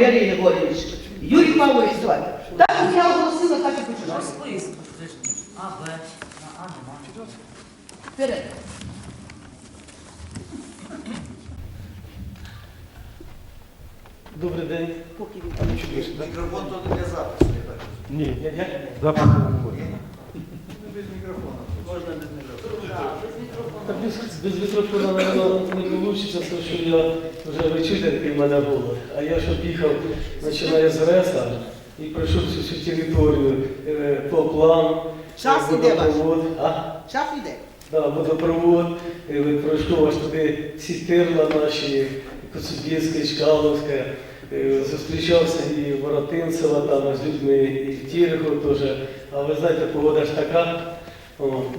Валерій Григорьович. Юрій Павлович, давайте. Так, як я оголосила, так і На починаю. списку. А, Б. На А немає. Вперед. Добрий день. Мікрофон то для запису, я так. Ні, я, я запах не. Ну, без мікрофона. Можна без мікрофона. Так без, наверное, не вийде, тому що я вже ви в мене голос. А я щоб їхав, починає з Реса і пройшов всю цю територію е, по плану. Час іде ваш. Час йде. Да, водопровод, е, пройшов аж туди ці терла наші, Коцюбінська, Чкаловська, е, зустрічався і Воротинцева там з людьми, і в Терехов теж. А ви знаєте, погода ж така.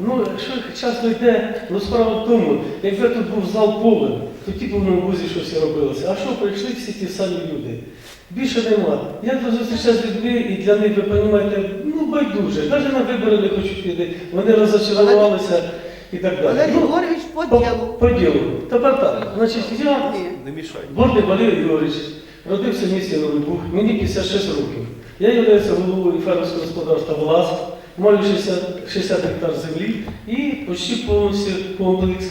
Ну, що часто йде, ну справа в тому, якби тут був зал повен, то ті в вузі щось робилося. А що прийшли всі ті самі люди? Більше нема. Я тут зустрічаюся з людьми і для них, ви розумієте, ну байдуже. Навіть на вибори не хочуть йти. Вони розочарувалися і так далі. Валерій Ну, Григорьович по ділу. по ділу. Тепер так. Значить, я. Не мішай. Валерій Григорович, родився в місті Новий Буг, мені 56 років. Я являюся головою фермерського господарства ВЛАС, маю 60, 60 гектар землі і почти повністю комплекс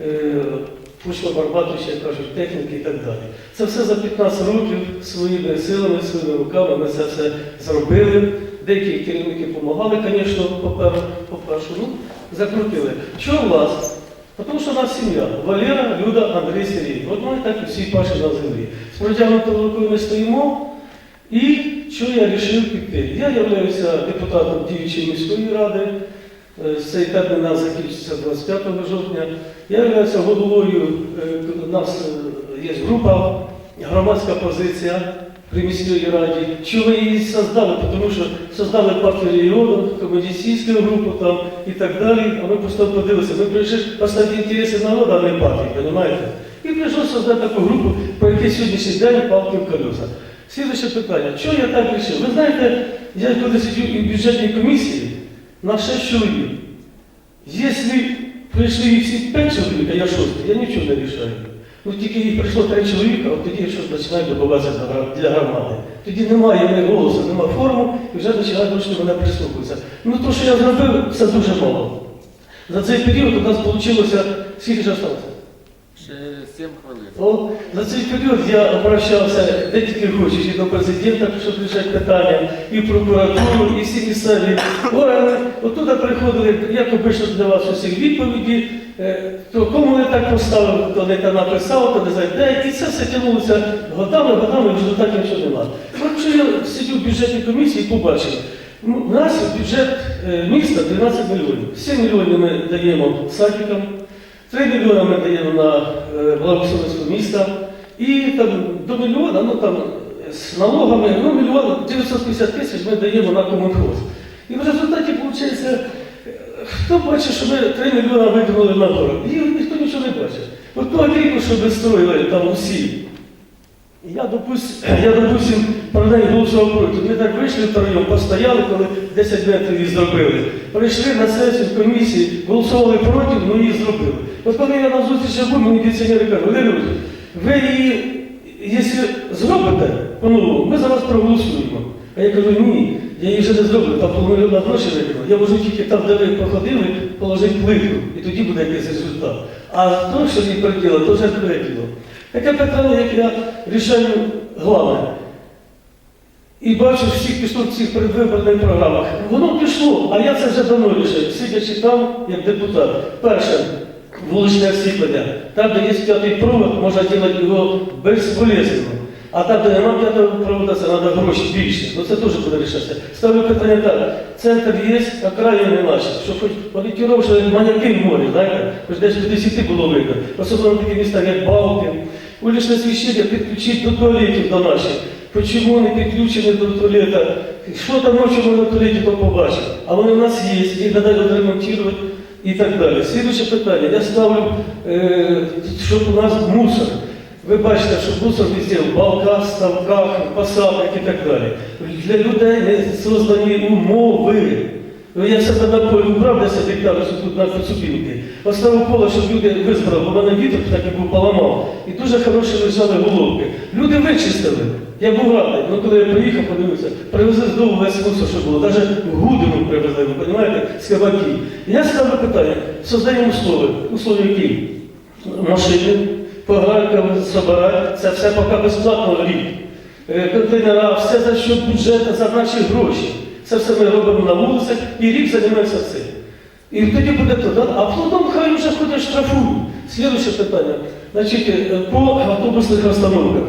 е, пучно-барбату, кажуть, техніки і так далі. Це все за 15 років своїми силами, своїми руками ми це все зробили. Деякі керівники допомагали, звісно, по-пер- по-перше, ну, закрутили. Чого ВЛАС? Тому що у нас сім'я. Валера, Люда, Андрій, Сергій. От ми так і всі паші на землі. З протягнутою рукою ми стоїмо. І що я вирішив піти? Я являюся депутатом діючої міської ради. Е, Цей термін нас закінчиться 25 жовтня. Я являюся головою, е, у нас е, є група, громадська позиція при міській раді. Ви її создали? Тому що создали партію регіону, комуністичну групу там і так далі. А ми просто подивилися. Ми прийшли поставити інтереси народу, а не партії, розумієте? І прийшов создати таку групу, по якій сьогоднішній день палки в колеса. Слідуюче питання. Чого я так вирішив? Ви знаєте, я коли сидів і в бюджетній комісії на 6 чоловік. Якщо прийшли всі 5 чоловік, а я шостий, я нічого не рішаю. Ну тільки їх прийшло 3 чоловіка, от тоді щось починають добиватися для громади. Тоді немає них голосу, немає форму, і вже починають трошки мене прислухатися. Ну то, що я зробив, це дуже мало. За цей період у нас вийшло, скільки ж? Ще 7 хвилин. О, за цей період я обращався де тільки хочеш, і до президента, щоб рішати питання, і в прокуратуру, і всі місцеві органи. Отуди приходили, як обично для вас усіх відповіді, е, то кому не так поставив, то не те написав, то не знаю де. І це все тягнулося годами, годами, в результаті нічого немає. От що я сидів в бюджетній комісії і побачив. Ну, У нас бюджет е, міста 12 мільйонів. 7 мільйонів ми даємо садикам, 3 мільйони ми даємо на благословенство міста. І там до мільйона, ну там з налогами, ну мільйон 950 тисяч ми даємо на комунхоз. І в результаті виходить, хто бачить, що ми 3 мільйони виділили на город? І ніхто нічого не бачить. От того ліку, що ви строїли там усі. Я, допустим, я, допустим, про неї голосував проти. Ми так вийшли втроєм, постояли, коли 10 метрів її зробили. Прийшли на сесію комісії, голосували проти, ну її зробили. От коли я на зустрічі був, мені пенсіонери кажуть, Валерій ви її, якщо зробите, по-новому, ми за вас проголосуємо. А я кажу, ні, я її вже не зроблю, там полмільйона грошей виконав. Я можу тільки там, де ви походили, положити плитку, і тоді буде якийсь результат. А то, що її приділили, то вже друге діло. Таке питання, як я рішаю головне. І бачу всіх пішло в передвиборних програмах. Воно пішло, а я це вже давно рішив, сидячи там, як депутат. Перше, вуличне освітлення. Там, де є п'ятий провод, можна робити його безполезно. А там, де немає п'ятого проводу, це треба гроші більше. Ну це теж буде рішатися. Ставлю питання так. Центр є, а краю наші. Що хоч орієнтувавши маняки в морі, знаєте, хоч десь до 10 було видно. Особливо такі міста, як Балків. Улічне освіщення підключити до туалетів до наших. Почому не підключені до туалета? Що там ночі можна в туалеті побачити? А вони в нас є, їх треба відремонтувати і так далі. Слідуюче питання. Я ставлю, е, щоб у нас мусор. Ви бачите, що мусор везде в балках, ставках, посадках і так далі. Для людей не создані умови. Я себе на полі брав, де сидить що тут на Коцюбінки. Оставив поле, щоб люди визбрали, бо в мене вітер так і був поламав. І дуже хороші лежали головки. Люди вичистили. Я був радий. Ну коли я приїхав, подивився, привезли знову весь мусор, що було. Навіть гудину привезли, ви розумієте, з кабаків. Я ставлю питання, создаємо услови. Які? Машини, пограйка, собирати, це все поки безплатно рік. Е, контейнера, все за що бюджету, за наші гроші. Це все ми робимо на вулицях і рік займаємося цим. І тоді буде то, да? а потім хай вже ходять штрафують. Слідуюче питання. Значить, е, по автобусних розстановках.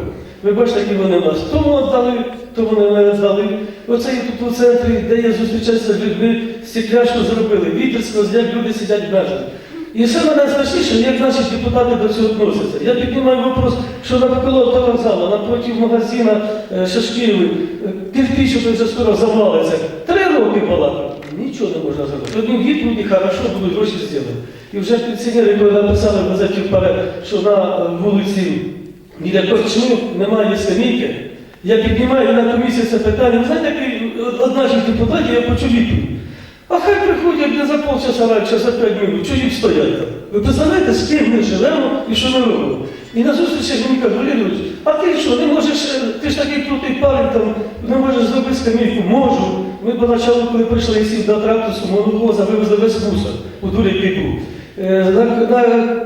Ви бачите, які вони в нас. Тому віддали, то вони не віддали. Оце є тут у центрі, де я зустрічаюся з людьми, стекляшку зробили, вітер сквозняк, люди сидять мерзнуть. І все мене страшніше, як наші депутати до цього відносяться. Я піднімаю вопрос, що навколо того вокзалу, напроти магазина е, Шашківи, кирпич той вже скоро завалиться. Три роки балакав. Нічого не можна зробити. Одні відповіді хорошо, будуть гроші зробити. І вже пенсіонери, коли написали в газеті вперед, що на е, вулиці біля корчми немає скамейки, я піднімаю на комісії це питання. Знаєте, одна з депутатів, я почув відповідь. А хай приходять не за полчаса раніше, за п'ять минут, їм стоять там? Ви представляєте, з ким ми живемо і що ми робимо? І на зустрічі мені кажуть, Валерійович, а ти що, не можеш, е, ти ж такий крутий парень, там, не можеш зробити скамейку? Можу. Ми поначалу, коли прийшли і сів до тракторську, моновоза вивезли весь мусор у дурі піку. Е, на, на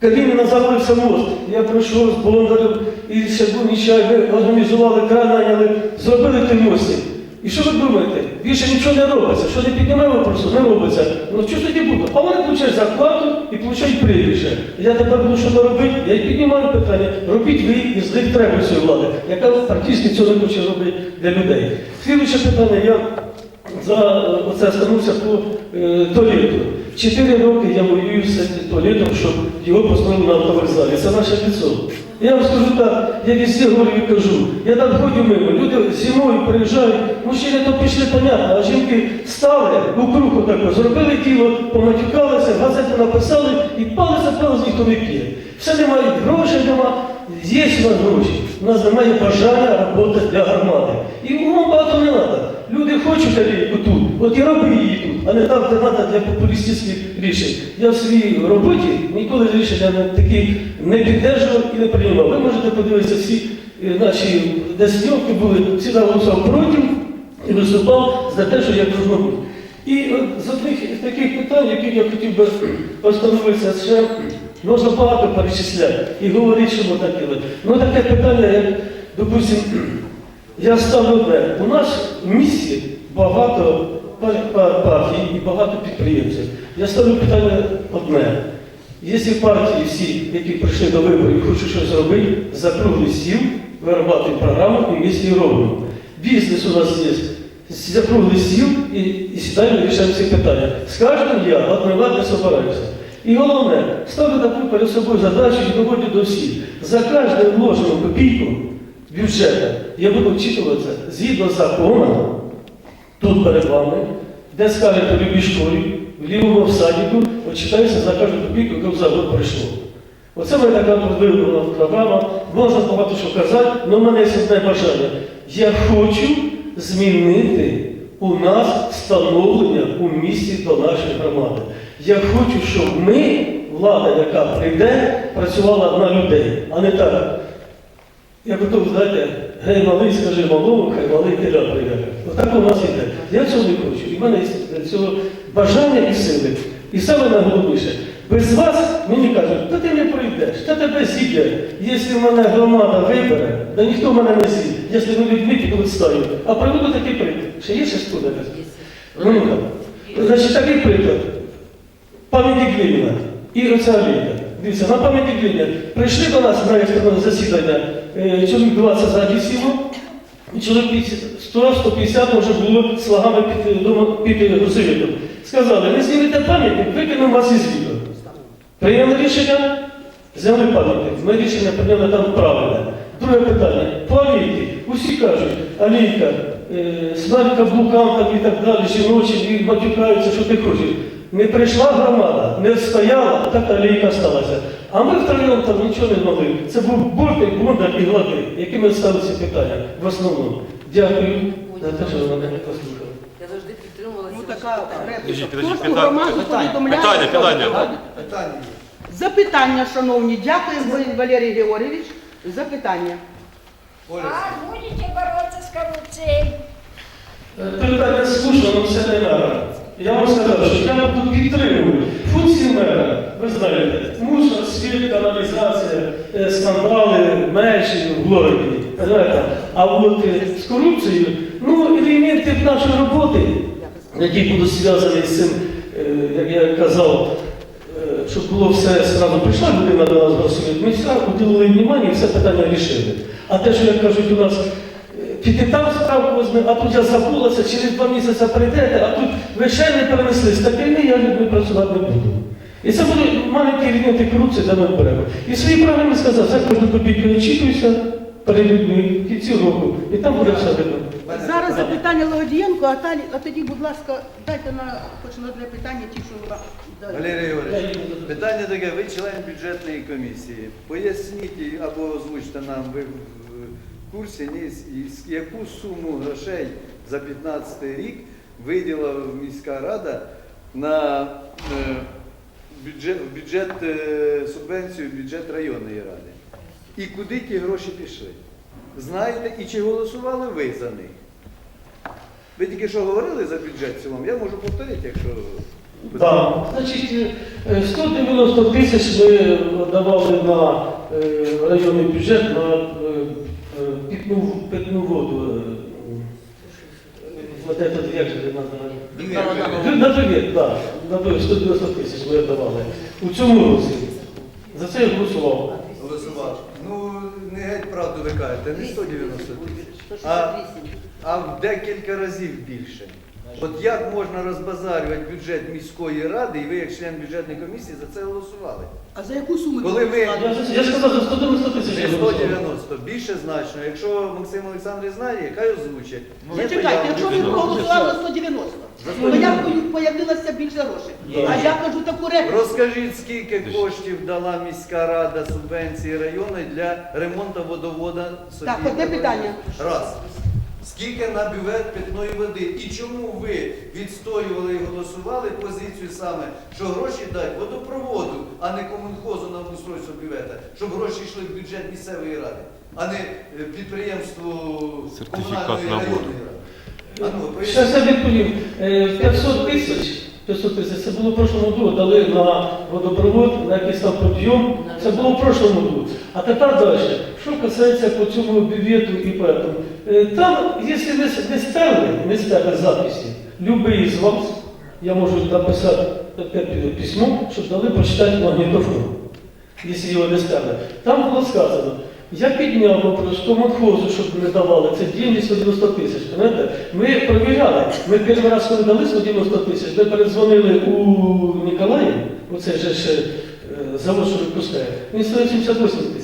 Каліні назавився мост. Я прийшов з Бондарем і Щербун чай, ми організували край, наняли, зробили той мостик. І що ви думаєте? Більше нічого не робиться. Що не піднімаємо просто, не робиться. Ну що тоді буде? А вони получають зарплату і получають прізвище. Я тепер буду що робити, я й піднімаю питання. Робіть ви і з них треба цієї влади, яка практично цього не хоче робити для людей. Слідуюче питання, я за е, оце звернувся по е, туалету. Чотири роки я воюю з туалетом, щоб його поставили на автовокзалі. Це наше лицо. Я вам скажу так, я везде говорю і кажу, я там ходю мимо, люди зимою приїжджають, мужчини то пішли, понятно, а жінки стали у круг отако, зробили тіло, поматюкалися, газету написали і палець палець ніхто не п'є. Все немає, грошей нема, є у нас гроші. У нас немає бажання роботи для громади. І вам багато не треба. Люди хочуть алейку тут, от і роби її тут, а не там, де треба для популістичних рішень. Я в своїй роботі ніколи рішення не такі не піддержував і не приймав. Ви можете подивитися всі е, наші де були, всі голосував проти і виступав за те, що я должно бути. І от з одних таких питань, які я хотів би постановитися, ще можна багато перечисляти і говорити, що так робити. Ну таке питання, як, допустимо, я ставлю одне. У нас в місті багато партій і багато підприємців. Я ставлю питання одне. Якщо партії всі, які прийшли до виборів хочуть щось зробити, за круглий стіл, виробляти програму і ми її робимо. Бізнес у нас є. За круглий стіл і, і сідаємо і рішаємо ці питання. З кожним я однивати не собираюся. І головне, ставлю таку перед собою задачу і доводжу до всіх. За кожну вложену копійку бюджету я буду вчитуватися згідно з законом, тут перед вами, де скажете в любій школі, в лівому в садіку, отчитаюся за кожну копійку, яку за год прийшло. Оце моя така продвинута програма. Можна багато що казати, але в мене є одне бажання. Я хочу змінити у нас становлення у місті до нашої громади. Я хочу, щоб ми, влада, яка прийде, працювала на людей, а не так. Я готов, знаєте, гей малий, скажи малому, хай малий теля прийде. Отак у нас іде. Я цього не хочу. І в мене є цього бажання і сили. І саме найголовніше, без вас мені кажуть, та ти не прийдеш, та тебе з'їдять. Якщо мене громада вибере, та ніхто мене не з'їде, якщо ми людьми підуть стаю. А приведу такий приклад. Ще є ще? Ну, ну. Значить, такий приклад. Пам'ятник Леніна і оця лінія. Дивіться, на пам'ятник Леніна. Прийшли до нас на засідання, е, чоловік 20 ззаді сіло, і чоловік 100-150 вже було слагами під, під грузовиком. Сказали, не знімете пам'ятник, викинемо вас із відео. Прийняли рішення, зняли пам'ятник. Ми рішення прийняли там правильне. Друге питання. Алійки. Усі кажуть, алійка, е, смерть каблукам і так далі, жіночі, матюкаються, що ти хочеш. Не прийшла громада, не стояла, а так алійка сталася. А ми втроєм там нічого не могли. Це був Буртик, Бондар і Гладий, якими ставили ці питання в основному. Дякую за те, що ви мене послухали. Я завжди підтримувала Ну така Кожну питання. громаду повідомляє. Питання, питання. Питання. Запитання, шановні. Дякую, Валерій Георгійович. Запитання. А будете бороться с коррупцией? Питання слушно, але все не мера. Я вам сказав, що я тут підтримую функції мера. Ви знаєте, мусор, світ, каналізація, е, скандали, межі. Знаєте, а от е, з корупцією, ну, елементи нашої роботи, які будуть зв'язані з цим, е, як я казав, щоб було все сразу прийшла людина до нас голосує, ми все уділили внимання і все питання рішили. А те, що як кажуть, у нас піти там справку візьми, а тут я забулася, через два місяці прийдете, а тут ви ще не перенесли. З такими я людьми працювати не буду. І це буде маленький елементи корупції, де ми беремо. І свої програми сказав, за кожну копійку очікуюся перед людьми в кінці року, і там буде все видно. Зараз запитання Логодієнко, а, талі- а тоді, будь ласка, дайте на хоч на одне питання, ті, що вам дали. Валерій Георгійович, питання таке, ви член бюджетної комісії. Поясніть або озвучте нам, ви курсі, ні, яку суму грошей за 15 рік виділила міська рада на е, бюджет, бюджет е, субвенцію бюджет районної ради. І куди ті гроші пішли? Знаєте, і чи голосували ви за них? Ви тільки що говорили за бюджет в цілому, я можу повторити, якщо. Так, значить, е, 190 тисяч ми давали на е, районний бюджет на е, е, питну, питну воду. е, Вот это, як же на, називається? На довір, так. На довід 190 тисяч ми давали. У цьому році. За це я голосував. Голосував. Ну, не геть правду ви кажете, не 190 тисяч, а, а в декілька разів більше. От як можна розбазарювати бюджет міської ради, і ви, як член бюджетної комісії, за це голосували? А за яку суму? Коли ви- Я, ж- я ж сказав, за 190 тисяч. я голосував. 190, більше значно. Якщо Максим Олександрович знає, хай озвучить. Є Зачекайте, якщо ви проголосували за 190, то як появилося більше грошей? А я кажу таку репліку. Розкажіть, скільки коштів дала міська рада субвенції району для ремонту водовода собі? Так, одне питання. Раз. Скільки на бювет питної води? І чому ви відстоювали і голосували позицію саме, що гроші дати водопроводу, а не комунхозу на обустройство бювета, щоб гроші йшли в бюджет місцевої ради, а не е, підприємству Сертифікат комунальної на воду. районної ради? Ну, Ще поясніть. я відповім. Е, 500 тисяч, 500 тисяч, це було в прошлому году, дали на водопровод, на якийсь там підйом. Це було в прошлому году. А тепер далі. Що касається по цьому бювету і поэтому. Е, Там, якщо ви не стерли, не стерли записи, любий з вас, я можу написати письмо, щоб дали почитати магнітофон, якщо його не стерли. Там було сказано, я підняв вопрос комунхозу, щоб не давали, це деньги 190 тисяч. Ми перевіряли, ми перший раз, коли дали 190 тисяч, ми передзвонили у Ніколаїв, оце ж е, завод, що випускає, він 178 тисяч.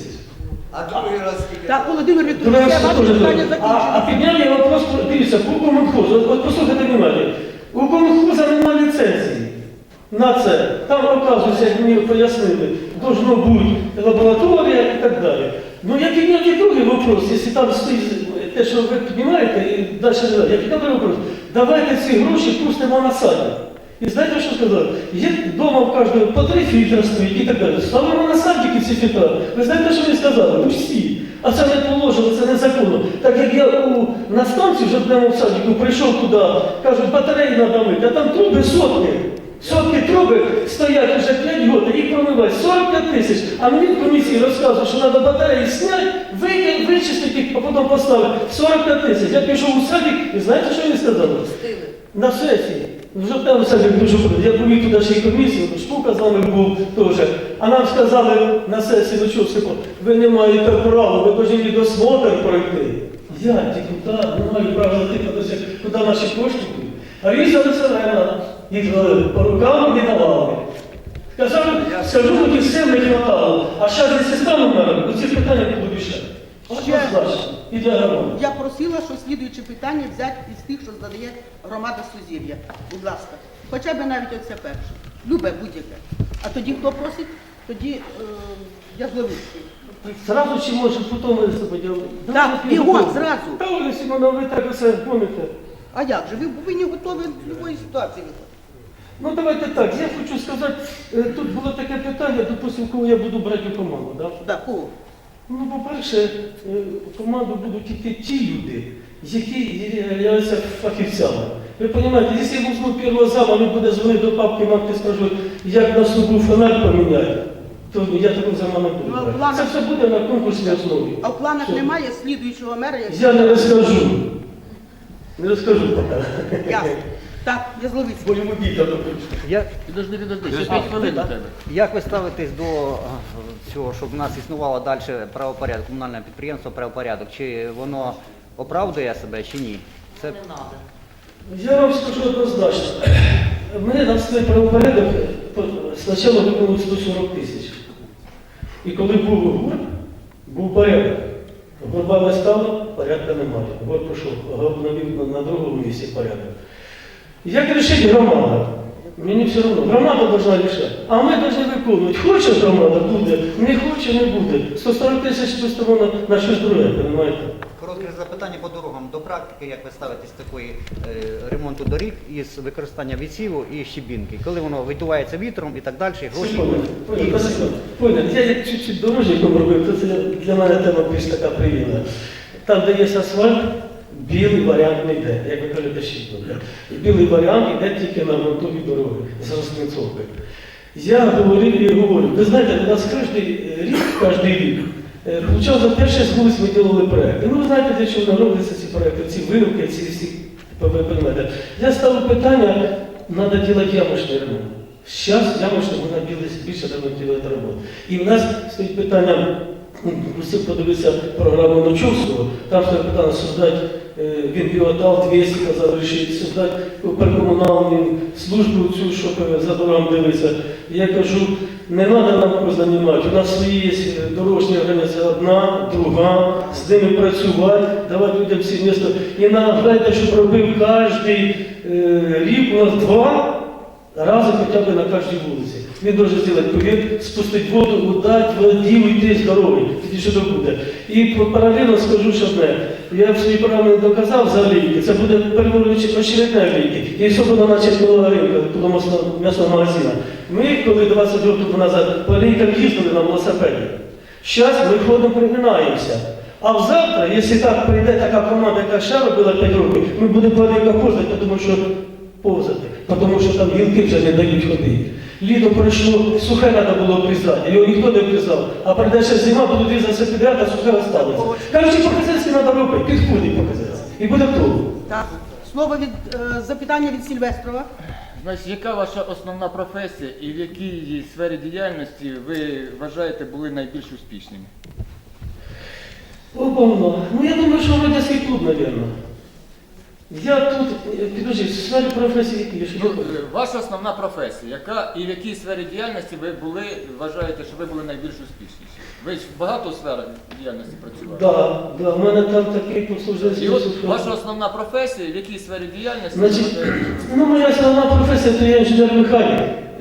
А другий раз скільки? Так, Володимир Вікторович, я ваше питання. А, а я вопрос, дивіться, по комунхозу, от, от послухайте внимання, у комунхоза немає ліцензії на це. Там, оказується, як мені пояснили, должно бути лабораторія і так далі. Ну я підняв і другий вопрос, якщо там стоїть те, що ви піднімаєте, і далі не далі. Я підняв другий вопрос. Давайте ці гроші пустимо на садик. І знаєте, що сказали? Є вдома в кожного по три фільтра стоїть і так далі. Ставимо на садики ці фільтра. Ви знаєте, що вони сказали? Усі. А це не положено, це незаконно. Так як я у, на станції вже в в садику прийшов туди, кажуть, батареї треба мити, а там труби сотні. Сотні труби стоять вже 5 років, їх промивають 45 тисяч. А мені в комісії розказують, що треба батареї зняти, викинути, вичистити їх, а потім поставити 45 тисяч. Я пішов у садик і знаєте, що вони сказали? На сесії. Вже там садик дуже. Я повів туди ще й комісію, от шпука з нами був теж. А нам сказали на сесії, ну чого, Степан, ви не маєте права, ви повинні досмотр пройти. Я депутат, не маю права подивитися, куди наші кошти йдуть. А різали Селена, їх дали, по рукам не давали. Казали, скажу, тоді сил не хватало. А ще за систему меру, оці питання будуть ще. Ще. І для громади. Я просила, що слідуючі питання взяти із тих, що задає громада Сузір'я. Будь ласка. Хоча б навіть оце перше. Любе будь-яке. А тоді хто просить? Тоді е, Язловицький. Сразу чи може потім виступити? Так, бігом, зразу. Та Оля Сімона, ви так усе гоните. А як же? Ви повинні готові до будь-якої ситуації. Ну давайте так, я хочу сказати, е, тут було таке питання, допустимо, кого я буду брати у команду. Да? Да, кого? Ну, по-перше, е, в команду будуть йти ті люди, які являються фахівцями. Ви розумієте, якщо я візьму першого зама, він буде дзвонити до папки, мамки скажу, як на слугу фонарь поміняти, то я такого зама не буду Ну, в брати. планах- Це все буде на конкурсній основі. А в планах немає слідуючого мера, як Я не розкажу. Не розкажу поки. Ясно. Так, я зловив. Бо йому діти допомогу. Як, Підожди, підожди, ще 5 хвилин у тебе. як ви ставитесь до е, цього, щоб в нас існувало далі правопорядок, комунальне підприємство правопорядок? Чи воно оправдує себе чи ні? Це Я вам скажу однозначно. Мене на свій правопорядок спочатку виконали 140 тисяч. І коли був гур, був порядок. Горба не стало, порядка немає. Гор пішов, навів на другому місці порядок. Як рішить громада? Мені все одно. Громада повинна рішати. А ми повинні виконувати. Хоче громада буде, не хоче, не буде. 140 тисяч пустимо на, на щось друге, розумієте? коротке запитання по дорогам. До практики, як ви ставитесь такої е, ремонту доріг із використання відсіву і щебінки, коли воно видувається вітром і так далі, гроші. Понял. Понял. Я як чуть-чуть дорожником робив, то це для мене тема більш така приємна. Там, де є асфальт, білий варіант не йде, як ви кажете, щитно. Білий варіант йде тільки на грунтові дороги з розмінцовкою. Я говорив і говорю, ви знаєте, у нас кожен рік, кожен рік, е, Хоча за перший з вулиць ми робили проекти. Ну, ви знаєте, для чого робляться ці проекти, ці виробки, ці всі розумієте. Я ставив питання, треба робити ямочний ремонт. Зараз ямочний можна більше- більше ремонтувати роботу. І в нас стоїть питання, ну, просив подивитися програму Ночовського, там стоїть питання создати, він біотал 200 казав рішити, создати перекомунальну службу цю, щоб е, за дорогами дивитися. Я кажу, не треба нам кого займати. У нас свої є е, дорожні організації, одна, друга, з ними працювати, давати людям всі місто. І нагадайте, щоб робив кожен рік у нас два рази хоча б на кожній вулиці. Він може зробити повір, спустити воду, удати, водію, йти здоровий, тоді що то буде. І паралельно скажу, що. Я в своїй програмі доказав за ліки, це буде переворюючи очередне ліки. І буде наче коло ринку, коло м'ясного- магазина. Ми, коли 20 років назад по лікам їздили на велосипеді, зараз ми ходимо пригинаємося. А завтра, якщо так прийде така команда, яка ще робила 5 років, ми будемо планівка повзати, тому що повзати, тому що там гілки вже не дають ходити. Літо пройшло, сухе треба було обрізати, його ніхто не обрізав. А прийде ще зима, будуть різатися підряд, а сухе осталося. Кажуть, по-хазяйськи треба робити, підходить по-хазяйськи. І буде толку. Так. Слово від е, запитання від Сільвестрова. Значить, яка ваша основна професія і в якій її сфері діяльності ви вважаєте були найбільш успішними? Обовно. Ну я думаю, що Одеський клуб, мабуть. Я тут, підожди, в сфері професії які що Ну, е, ваша основна професія, яка і в якій сфері діяльності ви були, вважаєте, що ви були найбільш успішніші? Ви ж в багато сферах діяльності працювали. Да, да, у мене там такий І от ваша основна професія, в якій сфері діяльності Значить, ну моя основна професія то я інженер-механік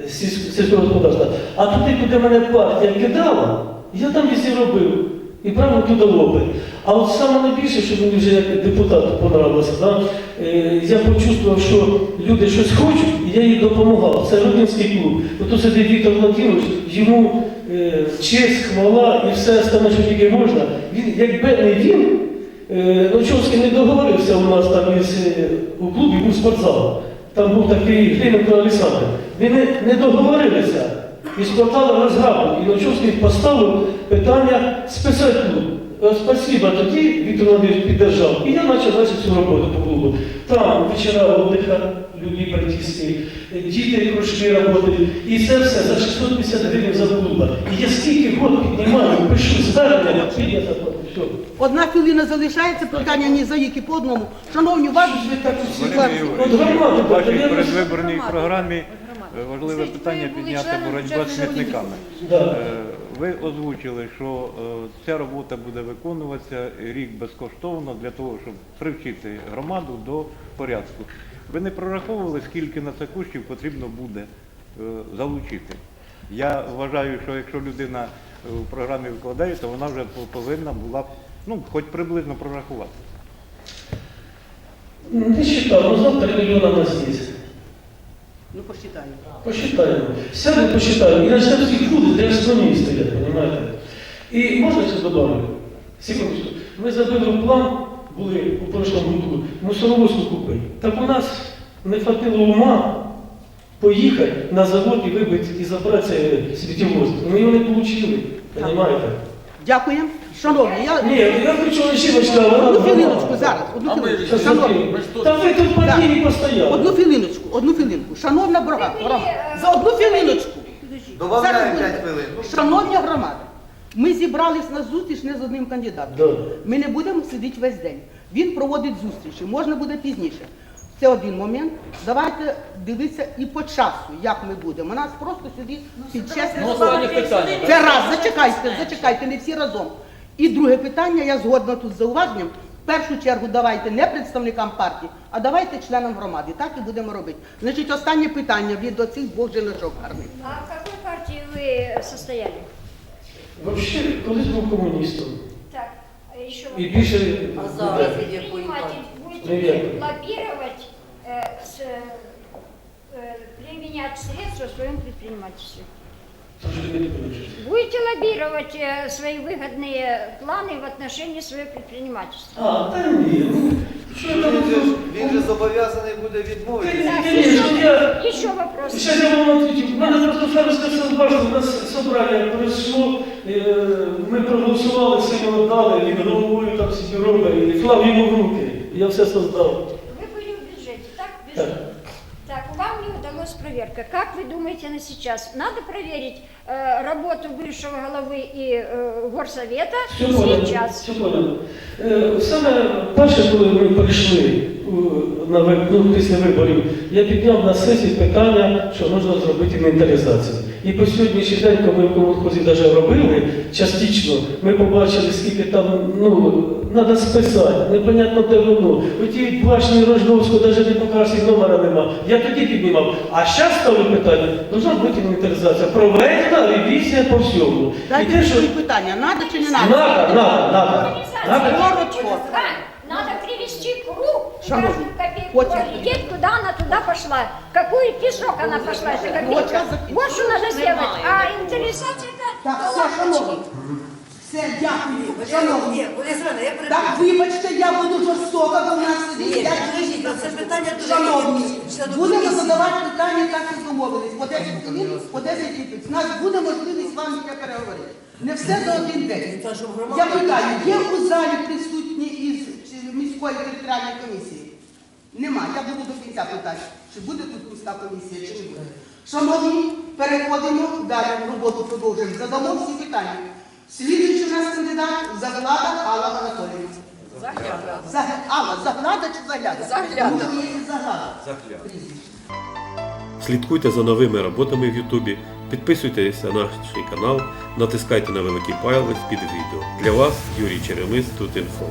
сільсь- сільського господарства. А туди, куди мене партія кидала, я там везде робив. І правильно туди лопи. А от саме найбільше, що мені вже як депутату понравилося, да, е, я почувствував, що люди щось хочуть, і я їм допомагав. Це Родинський клуб. Ото сидить Віктор Владимирович, йому е, честь, хвала і все остальне, що тільки можна. Він, якби не він, Е, Ночовський не договорився у нас там із, е, у клубі, був спортзал. Там був такий Глиненко Олександр. Вони не договорилися. І спортзал розграбив. І Ночовський поставив питання клуб. Е, Спасибо тоді, Віктор Володимирович піддержав. І я почав далі цю роботу по клубу. Там вечора отдиха, люди партійські, е, діти кружки працюють. І це все за 650 гривень за клуба. І я скільки год піднімаю, пишу звернення, піднято, все. Одна хвилина залишається, питання ні за які по одному. Шановні, вас. От громади, У вашій я передвиборній програмі важливе питання підняти боротьба з смітниками. Да. Е, Ви озвучили, що е, ця робота буде виконуватися рік безкоштовно для того, щоб привчити громаду до порядку. Ви не прораховували, скільки на це коштів потрібно буде е, залучити. Я вважаю, що якщо людина е, в програмі викладає, то вона вже повинна була ну, хоч приблизно прорахувати. Не считал, но завтра миллиона у нас. Ну, посчитаємо. Посчитаємо. Сядемо, посчитаємо. І начнемо всіх буде, для основні стоять, понимаете? І можна ще добавити? Секундочку. Ми забили план, були у прошлому году, мусоровозку купити. Так у нас не хватило ума поїхати на завод і вибити і забрати цей світівоз. Ми його не отримали, понимаете? Дякуємо. Шановні, я Ні, я хочу жіночка, вона... одну хвилиночку зараз. Одну хвилиночку. Шановні, Та ви тут партійні постояли. одну хвилиночку, одну хвилинку. Шановна громада, за одну хвилиночку. Буде. 5 хвилин. Шановні громади, ми зібрались на зустріч не з одним кандидатом. Да. Ми не будемо сидіти весь день. Він проводить зустрічі, можна буде пізніше. Це один момент. Давайте дивитися і по часу, як ми будемо. Нас просто сюди під чесне Ну, останнє питання. Це раз, зачекайте, зачекайте, не всі разом. І друге питання, я згодна тут з зауваженням. В першу чергу давайте не представникам партії, а давайте членам громади. Так і будемо робити. Значить, останнє питання від оцих двох жіночок гарних. А в какой партии вы состояли? Вообще, колись був комуністом. Так, а еще І вопрос. більше... Вы предприниматель будете Наверное. лоббировать, э, с, э, применять средства в своем предпринимательстве? Будете лоббировать э, свои выгодные планы в отношении своего предпринимательства? А, та ні, ну, що я там... Він же, ж- він же зобов'язаний буде відмовитися. Так, Конечно, я... еще, еще вопрос. Сейчас я вам отвечу. У мене просто фермерське селбарство, у нас собрання пройшло, е, ми проголосували, все йому дали, він головою там собі робить, і клав йому в руки. Я все создав. удалось проверка. Как вы думаете на сейчас? Надо проверить э, работу бывшего головы и э, горсовета Все поняли, сейчас. все поняли. Е, Саме перше, коли ми прийшли у- на ви- ну, після виборів, я підняв на сесії питання, що можна зробити інвентаризацію. І по сьогоднішній день, коли ми в колхозі навіть робили частично, ми побачили, скільки там, ну, треба списати, непонятно де воно. Оті башні Рожновського навіть не покажуть, номера нема. Я тоді піднімав. А зараз ставлю питання, должна бути інвентаризація. Проведена ревізія по всьому. І Дайте те, що... мені питання, надо чи не надо? Надо, надо, надо. Надо. Коротко. Надо привести круг, Шановні, потім. куда она туда пошла, какой песок она пошла, эта копейка. Вот что надо сделать. А это... Так, ну все, шановні. Все, дякую. Шановні. Так, вибачте, я буду жорстока, бо в нас сидить чоловік. це питання дуже Шановні, будемо задавати питання, так і домовились. По 10 хвилин, по 10 хвилин. У нас буде можливість з вами ще переговорити. Не все за один день. Я питаю, є у залі присутні із міської територіальної комісії? Нема. Я буду до кінця питати, чи буде тут міська комісія, чи не буде. Шановні, переходимо далі роботу продовжуємо. Задамо всі питання. Слідуючий у нас кандидат Заглада Алла Анатоліївна. Загляда. Алла, Заглада чи Загляда? Загляда. Тому є і Заглада. Прізвище. Слідкуйте за новими роботами в Ютубі, підписуйтесь на наш канал, натискайте на великий палець під відео. Для вас Юрій Черемис тут інфо.